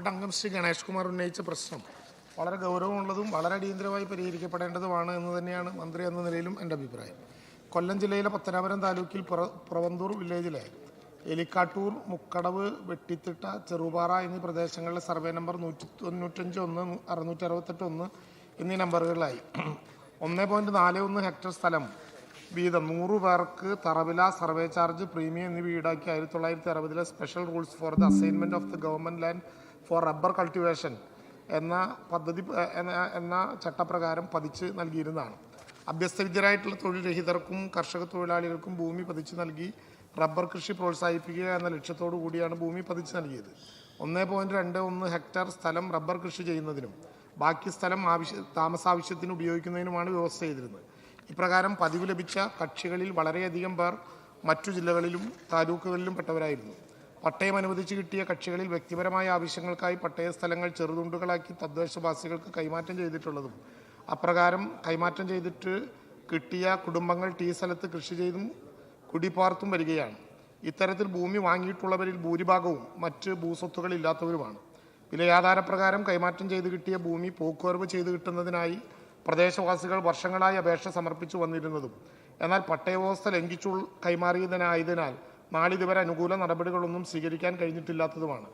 ബഹുമാനപ്പെട്ട അംഗം ശ്രീ ഗണേഷ് കുമാർ ഉന്നയിച്ച പ്രശ്നം. വളരെ ഗൗരവമുള്ളതും വളരെ അടിയന്തരമായി പരിഹരിക്കപ്പെടേണ്ടതുമാണ് എന്ന് തന്നെയാണ് മന്ത്രി എന്ന നിലയിലും എന്റെ അഭിപ്രായം. കൊല്ലം ജില്ലയിലെ പത്തനാപുരം താലൂക്കിൽ പുറ പുറവന്തൂർ വില്ലേജിലെ എലിക്കാട്ടൂർ മുക്കടവ് വെട്ടിത്തിട്ട ചെറുപാറ എന്നീ പ്രദേശങ്ങളിലെ സർവേ നമ്പർ നൂറ്റി തൊണ്ണൂറ്റഞ്ച് ഒന്ന് അറുന്നൂറ്റി അറുപത്തെട്ട് ഒന്ന് എന്നീ നമ്പറുകളിലായി. ഒന്ന് പോയിന്റ് നാല് ഒന്ന് ഹെക്ടർ സ്ഥലം വീതം നൂറ് പേർക്ക് തറവില സർവേ ചാർജ് പ്രീമിയം എന്നിവ ഈടാക്കി ആയിരത്തി തൊള്ളായിരത്തി അറുപതിലെ special rules for the assignment of the government land for rubber cultivation എന്ന പദ്ധതി എന്ന ചട്ടപ്രകാരം പതിച്ച് നൽകിയിരുന്നതാണ്. അഭ്യസ്തവിദ്യരായിട്ടുള്ള തൊഴിൽ രഹിതർക്കും കർഷക തൊഴിലാളികൾക്കും ഭൂമി പതിച്ചു നൽകി റബ്ബർ കൃഷി പ്രോത്സാഹിപ്പിക്കുക എന്ന ലക്ഷ്യത്തോടു കൂടിയാണ് ഭൂമി പതിച്ചു നൽകിയത്. ഒന്ന് പോയിന്റ് രണ്ട് ഒന്ന് ഹെക്ടർ സ്ഥലം റബ്ബർ കൃഷി ചെയ്യുന്നതിനും ബാക്കി സ്ഥലം ആവശ്യ താമസാവശ്യത്തിന് ഉപയോഗിക്കുന്നതിനുമാണ് വ്യവസ്ഥ ചെയ്തിരുന്നത്. ഇപ്രകാരം പതിവ് ലഭിച്ച കക്ഷികളിൽ വളരെയധികം പേർ മറ്റു ജില്ലകളിലും താലൂക്കുകളിലും പെട്ടവരായിരുന്നു. പട്ടയം അനുവദിച്ചു കിട്ടിയ കക്ഷികളിൽ വ്യക്തിപരമായ ആവശ്യങ്ങൾക്കായി പട്ടയ സ്ഥലങ്ങൾ ചെറുതുണ്ടുകളാക്കി തദ്ദേശവാസികൾക്ക് കൈമാറ്റം ചെയ്തിട്ടുള്ളതും അപ്രകാരം കൈമാറ്റം ചെയ്തിട്ട് കിട്ടിയ കുടുംബങ്ങൾ ടീ സ്ഥലത്ത് കൃഷി ചെയ്തും കുടിപ്പാർത്തും വരികയാണ്. ഇത്തരത്തിൽ ഭൂമി വാങ്ങിയിട്ടുള്ളവരിൽ ഭൂരിഭാഗവും മറ്റ് ഭൂസ്വത്തുകളില്ലാത്തവരുമാണ് വിലയാധാരപ്രകാരം കൈമാറ്റം ചെയ്ത് കിട്ടിയ ഭൂമി പോക്കുവരവ് ചെയ്ത് കിട്ടുന്നതിനായി പ്രദേശവാസികൾ വർഷങ്ങളായി അപേക്ഷ സമർപ്പിച്ചു വന്നിരുന്നതും എന്നാൽ പട്ടയവ്യവസ്ഥ ലംഘിച്ചു കൈമാറിയതിനായതിനാൽ നാളിതുവരെ അനുകൂല നടപടികളൊന്നും സ്വീകരിക്കാൻ കഴിഞ്ഞിട്ടില്ലാത്തതുമാണ്.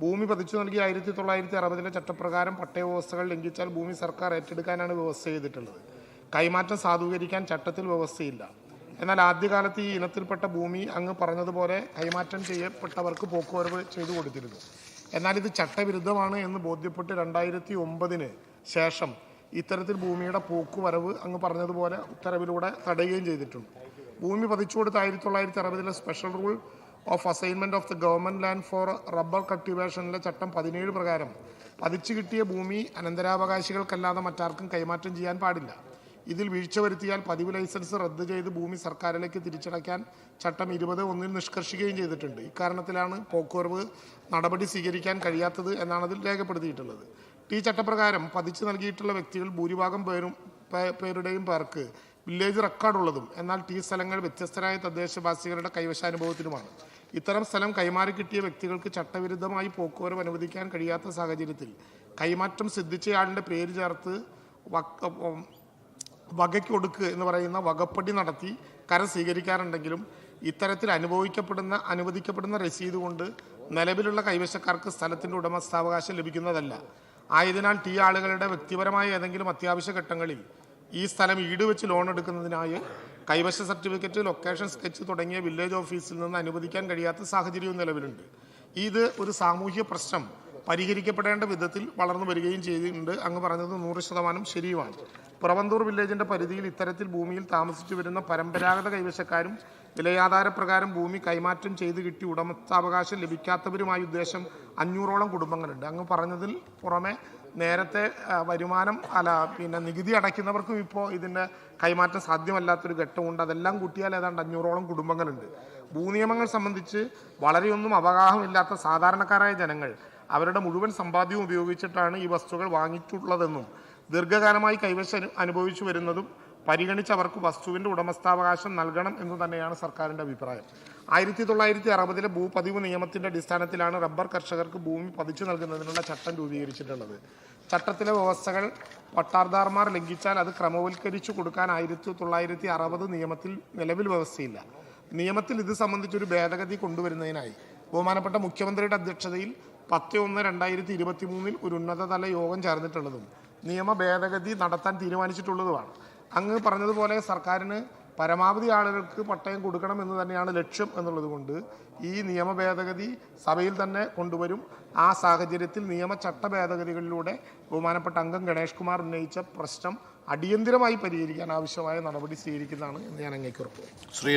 ഭൂമി പതിച്ചു നൽകിയ ആയിരത്തി തൊള്ളായിരത്തി അറുപതിലെ ചട്ടപ്രകാരം പട്ടയ വ്യവസ്ഥകൾ ലംഘിച്ചാൽ ഭൂമി സർക്കാർ ഏറ്റെടുക്കാനാണ് വ്യവസ്ഥ ചെയ്തിട്ടുള്ളത്. കൈമാറ്റം സാധൂകരിക്കാൻ ചട്ടത്തിൽ വ്യവസ്ഥയില്ല. എന്നാൽ ആദ്യകാലത്ത് ഈ ഇനത്തിൽപ്പെട്ട ഭൂമി അങ്ങ് പറഞ്ഞതുപോലെ കൈമാറ്റം ചെയ്യപ്പെട്ടവർക്ക് പോക്കുവരവ് ചെയ്തു കൊടുത്തിരുന്നു. എന്നാൽ ഇത് ചട്ടവിരുദ്ധമാണ് എന്ന് ബോധ്യപ്പെട്ട് രണ്ടായിരത്തി ഒമ്പതിന് ശേഷം ഇത്തരത്തിൽ ഭൂമിയുടെ പോക്കുവരവ് അങ്ങ് പറഞ്ഞതുപോലെ ഉത്തരവിലൂടെ തടയുകയും ചെയ്തിട്ടുണ്ട്. ഭൂമി പതിച്ചു കൊടുത്ത ആയിരത്തി തൊള്ളായിരത്തി അറുപതിലെ special rule of assignment of the government land for rubber കൾട്ടിവേഷനിലെ ചട്ടം പതിനേഴ് പ്രകാരം പതിച്ചു കിട്ടിയ ഭൂമി അനന്തരാവകാശികൾക്കല്ലാതെ മറ്റാർക്കും കൈമാറ്റം ചെയ്യാൻ പാടില്ല. ഇതിൽ വീഴ്ച വരുത്തിയാൽ പതിവ് ലൈസൻസ് റദ്ദ് ചെയ്ത് ഭൂമി സർക്കാരിലേക്ക് തിരിച്ചടയ്ക്കാൻ ചട്ടം ഇരുപത് ഒന്നിൽ നിഷ്കർഷിക്കുകയും ചെയ്തിട്ടുണ്ട്. ഇക്കാരണത്തിലാണ് പോക്കുവരവ് നടപടി സ്വീകരിക്കാൻ കഴിയാത്തത് എന്നാണ് അതിൽ രേഖപ്പെടുത്തിയിട്ടുള്ളത്. ഈ ചട്ടപ്രകാരം പതിച്ചു നൽകിയിട്ടുള്ള വ്യക്തികൾ ഭൂരിഭാഗം പേരും പേരുടെയും പേർക്ക് വില്ലേജ് റെക്കോർഡുള്ളതും എന്നാൽ ടി സ്ഥലങ്ങൾ വ്യത്യസ്തരായ തദ്ദേശവാസികളുടെ കൈവശാനുഭവത്തിനുമാണ് ഇത്തരം സ്ഥലം കൈമാറി കിട്ടിയ വ്യക്തികൾക്ക് ചട്ടവിരുദ്ധമായി പോക്കുവരവ് അനുവദിക്കാൻ കഴിയാത്ത സാഹചര്യത്തിൽ കൈമാറ്റം സിദ്ധിച്ചയാളിന്റെ പേര് ചേർത്ത് വക്ക- ഉം, വകയ്ക്ക് കൊടുക്കുക എന്ന് പറയുന്ന വകപ്പടി നടത്തി കരം സ്വീകരിക്കാറുണ്ടെങ്കിലും ഇത്തരത്തിൽ അനുഭവിക്കപ്പെടുന്ന അനുവദിക്കപ്പെടുന്ന രസീത് കൊണ്ട് നിലവിലുള്ള കൈവശക്കാർക്ക് സ്ഥലത്തിന്റെ ഉടമസ്ഥാവകാശം ലഭിക്കുന്നതല്ല. ആയതിനാൽ ടി ആളുകളുടെ വ്യക്തിപരമായ ഏതെങ്കിലും അത്യാവശ്യ ഘട്ടങ്ങളിൽ ഈ സ്ഥലം ഈട് വെച്ച് ലോൺ എടുക്കുന്നതിനായി കൈവശ സർട്ടിഫിക്കറ്റ് ലൊക്കേഷൻ സ്കെച്ച് തുടങ്ങിയ വില്ലേജ് ഓഫീസിൽ നിന്ന് അനുവദിക്കാൻ കഴിയാത്ത സാഹചര്യവും നിലവിലുണ്ട്. ഇത് ഒരു സാമൂഹ്യ പ്രശ്നം. പരിഹരിക്കപ്പെടേണ്ട വിധത്തിൽ വളർന്നു വരികയും ചെയ്തിട്ടുണ്ട്. അങ്ങ് പറഞ്ഞത് നൂറ് ശതമാനം ശരിയുമാണ്. പുറവന്തൂർ വില്ലേജിന്റെ പരിധിയിൽ ഇത്തരത്തിൽ ഭൂമിയിൽ താമസിച്ചു വരുന്ന പരമ്പരാഗത കൈവശക്കാരും വിലയാധാരപ്രകാരം ഭൂമി കൈമാറ്റം ചെയ്ത് കിട്ടി ഉടമസ്ഥാവകാശം ലഭിക്കാത്തവരുമായി ഉദ്ദേശം അഞ്ഞൂറോളം കുടുംബങ്ങളുണ്ട്. അങ്ങ് പറഞ്ഞതിൽ പുറമെ നേരത്തെ വരുമാനം അല്ല പിന്നെ നികുതി അടയ്ക്കുന്നവർക്കും ഇപ്പോൾ ഇതിന്റെ കൈമാറ്റം സാധ്യമല്ലാത്തൊരു ഘട്ടമുണ്ട്. അതെല്ലാം കൂട്ടിയാൽ ഏതാണ്ട് അഞ്ഞൂറോളം കുടുംബങ്ങളുണ്ട്. ഭൂനിയമങ്ങൾ സംബന്ധിച്ച് വളരെയൊന്നും അവഗാഹമില്ലാത്ത സാധാരണക്കാരായ ജനങ്ങൾ അവരുടെ മുഴുവൻ സമ്പാദ്യവും ഉപയോഗിച്ചിട്ടാണ് ഈ വസ്തുക്കൾ വാങ്ങിയിട്ടുള്ളതെന്നും ദീർഘകാലമായി കൈവശം അനുഭവിച്ചു വരുന്നതും പരിഗണിച്ച് അവർക്ക് വസ്തുവിന്റെ ഉടമസ്ഥാവകാശം നൽകണം എന്ന് തന്നെയാണ് സർക്കാരിന്റെ അഭിപ്രായം. ആയിരത്തി തൊള്ളായിരത്തി അറുപതിലെ ഭൂപതിവ് നിയമത്തിന്റെ അടിസ്ഥാനത്തിലാണ് റബ്ബർ കർഷകർക്ക് ഭൂമി പതിച്ചു നൽകുന്നതിനുള്ള ചട്ടം രൂപീകരിച്ചിട്ടുള്ളത്. ചട്ടത്തിലെ വ്യവസ്ഥകൾ പട്ടാർദാർമാർ ലംഘിച്ചാൽ അത് ക്രമവൽക്കരിച്ചു കൊടുക്കാൻ ആയിരത്തി തൊള്ളായിരത്തി അറുപത് നിയമത്തിൽ നിലവിൽ വ്യവസ്ഥയില്ല. നിയമത്തിൽ ഇത് സംബന്ധിച്ചൊരു ഭേദഗതി കൊണ്ടുവരുന്നതിനായി ബഹുമാനപ്പെട്ട മുഖ്യമന്ത്രിയുടെ അധ്യക്ഷതയിൽ പത്ത് ഒന്ന് രണ്ടായിരത്തി ഇരുപത്തി മൂന്നിൽ ഒരു ഉന്നതതല യോഗം ചേർന്നിട്ടുള്ളതും നിയമ ഭേദഗതി നടത്താൻ തീരുമാനിച്ചിട്ടുള്ളതുമാണ്. അങ്ങ് പറഞ്ഞതുപോലെ സർക്കാരിന് പരമാവധി ആളുകൾക്ക് പട്ടയം കൊടുക്കണം എന്ന് തന്നെയാണ് ലക്ഷ്യം എന്നുള്ളത് കൊണ്ട് ഈ നിയമ ഭേദഗതി സഭയിൽ തന്നെ കൊണ്ടുവരും. ആ സാഹചര്യത്തിൽ നിയമ ചട്ട ഭേദഗതികളിലൂടെ ബഹുമാനപ്പെട്ട അംഗം ഗണേഷ് കുമാർ ഉന്നയിച്ച പ്രശ്നം അടിയന്തിരമായി പരിഹരിക്കാൻ ആവശ്യമായ നടപടി സ്വീകരിക്കുന്നതാണ് എന്ന് ഞാൻ അങ്ങേക്ക് ഉറപ്പ്. ശ്രീ